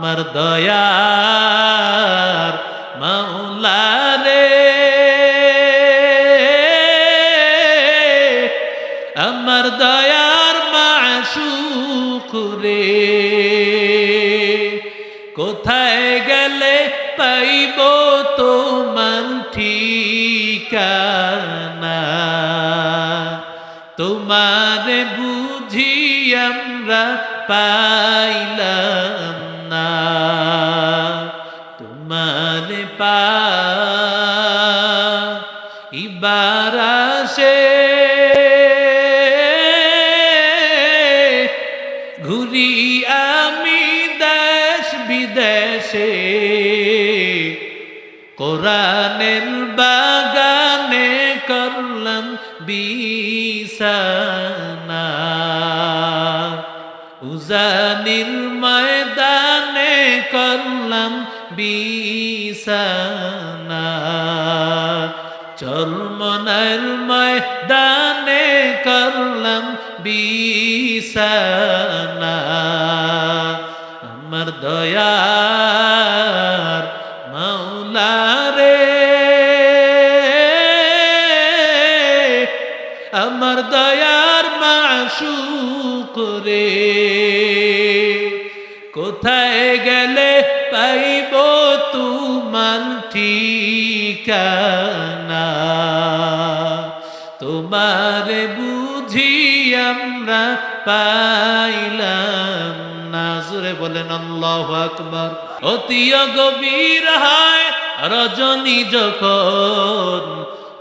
আমার দয়ার মাওলা রে আমার দয়ার মাশুক রে। কোথায় গেলে পাইব তো তোমার ঠিকানা? তোমার বুঝি আমরা পাইলাম পা ঘুরি আমি দেশ বিদেশে। কোরআনের বাগানে করলাম বিছানা করলাম বিছানা। চরমনার ময়দানে করলাম বিছানা। আমার দয়ার মাওলা রে। আমার দয়ার মাশুক রে তোমার ঠিকানা তোমার বুঝি আমরা পাইলাম না। জোরে বলেন, আল্লাহ আকবর। অতীয় গভীর হয়, রজনী যখন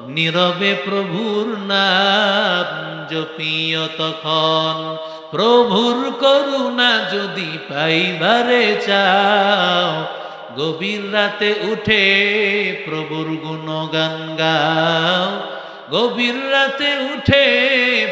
নীরবে প্রভুর নাম জপিয় তখন, প্রভুর করুণা যদি পাইবারে চাও গভীর রাতে উঠে প্রভুর গুণগান গাও। গভীর রাতে উঠে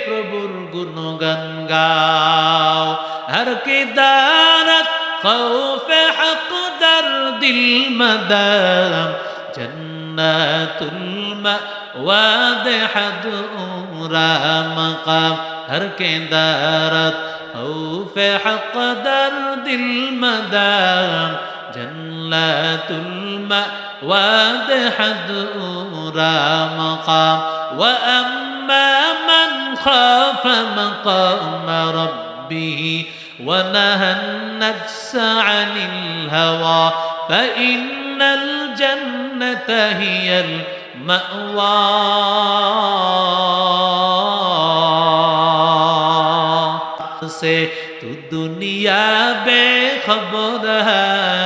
প্রভুর গুণগান গাও। হর কি দারত খৌফ হক, দর দিল মদাম, জন্নাতুল মাওয়াদ হাদুরা মাকাম। হর কি দারত খৌফ হক, দর দিল মদাম جنات المأوى بحذورا مقام وأما من خاف مقام ربه ونهى النفس عن الهوى فإن الجنة هي المأوى. سے تو دنیا بے خبر ہے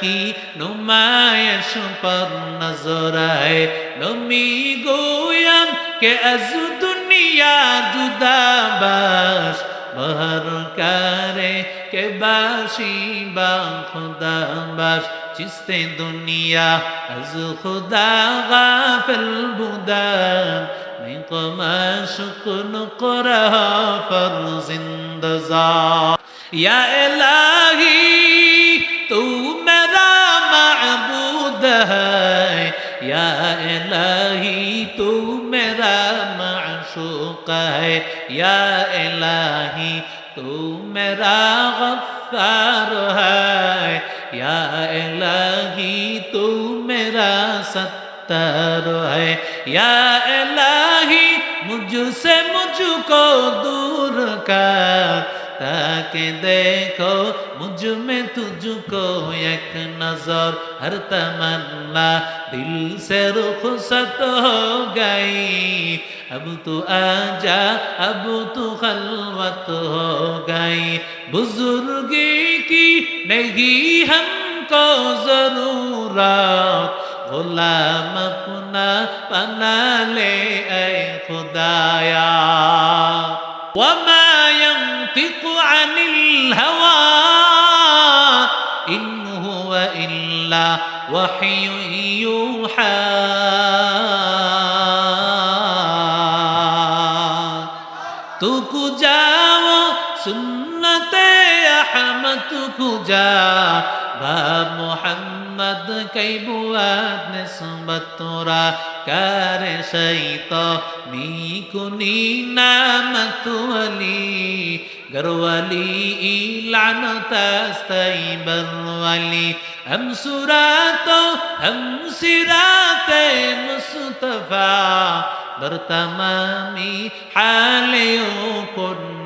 کی نمایش پر نظر آئے نمی گویم کہ از دنیا جدا باش بہر کرے کہ باشی با خدا باش چست دنیا از خدا غافل بودن میقما شکن قرها فرزندزا یا الہ या इलाही, तू मेरा माशूक है। या इलाही, तू मेरा गफ्फार है। या इलाही, तू मेरा सत्तर है। या इलाही, मुझसे मुझको दूर कर। ताकि देखो, मुझमें तुझको एक नज़र, हर तमन्ना दिल से रुखसत हो गई। अब तू आजा, अब तू खलवत हो गई। बुजुर्गी की नहीं हमको ज़रूरत, गुलाम अपना बना ले, ऐ खुदाया। वमा إلا وحي يوحى تكو جاو سنة أحمد تكو جاو باب محمد كي بواد نسبة تورا كار شيطا کنی نامت ولی گر ولی لعنت الولي بر ولی أم سرات ہم سرات مصطفیٰ بر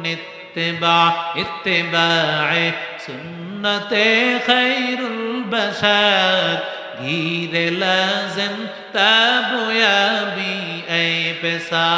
اتباع اتباع سنة সুন্নতে খৈরুল বসার ঘিরে লাজেন তাবুয়াবি এই পেশা।